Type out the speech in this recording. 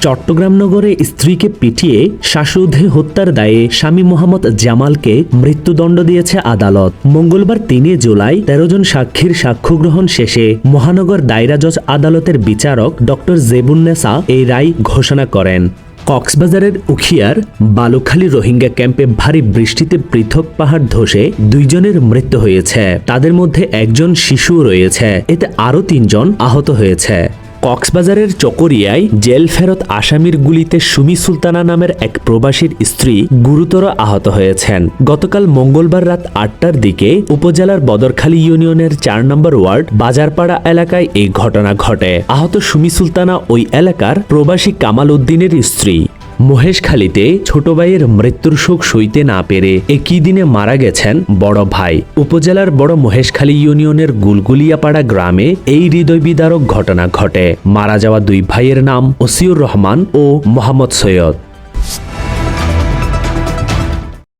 চট্টগ্রাম নগরে স্ত্রীকে পিটিয়ে শ্বাসরোধে হত্যার দায়ে স্বামী মোহাম্মদ জামালকে মৃত্যুদণ্ড দিয়েছে আদালত। মঙ্গলবার তিনে জুলাই তেরো জন সাক্ষীর সাক্ষ্য গ্রহণ শেষে মহানগর দায়রা জজ আদালতের বিচারক ডক্টর জেবুন্নেসা এই রায় ঘোষণা করেন। কক্সবাজারের উখিয়ার বালুখালী রোহিঙ্গা ক্যাম্পে ভারী বৃষ্টিতে পৃথক পাহাড় ধসে দুইজনের মৃত্যু হয়েছে। তাদের মধ্যে একজন শিশুও রয়েছে। এতে আরও তিনজন আহত হয়েছে। কক্সবাজারের চকরিয়ায় জেল ফেরত আসামির গুলিতে সুমি সুলতানা নামের এক প্রবাসীর স্ত্রী গুরুতর আহত হয়েছেন। গতকাল মঙ্গলবার রাত আটটার দিকে উপজেলার বদরখালী ইউনিয়নের চার নম্বর ওয়ার্ড বাজারপাড়া এলাকায় এই ঘটনা ঘটে। আহত সুমি সুলতানা ওই এলাকার প্রবাসী কামাল উদ্দিনের স্ত্রী। মহেশখালীতে ছোট ভাইয়ের মৃত্যুর শোক সইতে না পেরে একই দিনে মারা গেছেন বড় ভাই। উপজেলার বড় মহেশখালী ইউনিয়নের গুলগুলিয়াপাড়া গ্রামে এই হৃদয় বিদারক ঘটনা ঘটে। মারা যাওয়া দুই ভাইয়ের নাম ওসিউর রহমান ও মোহাম্মদ সৈয়দ।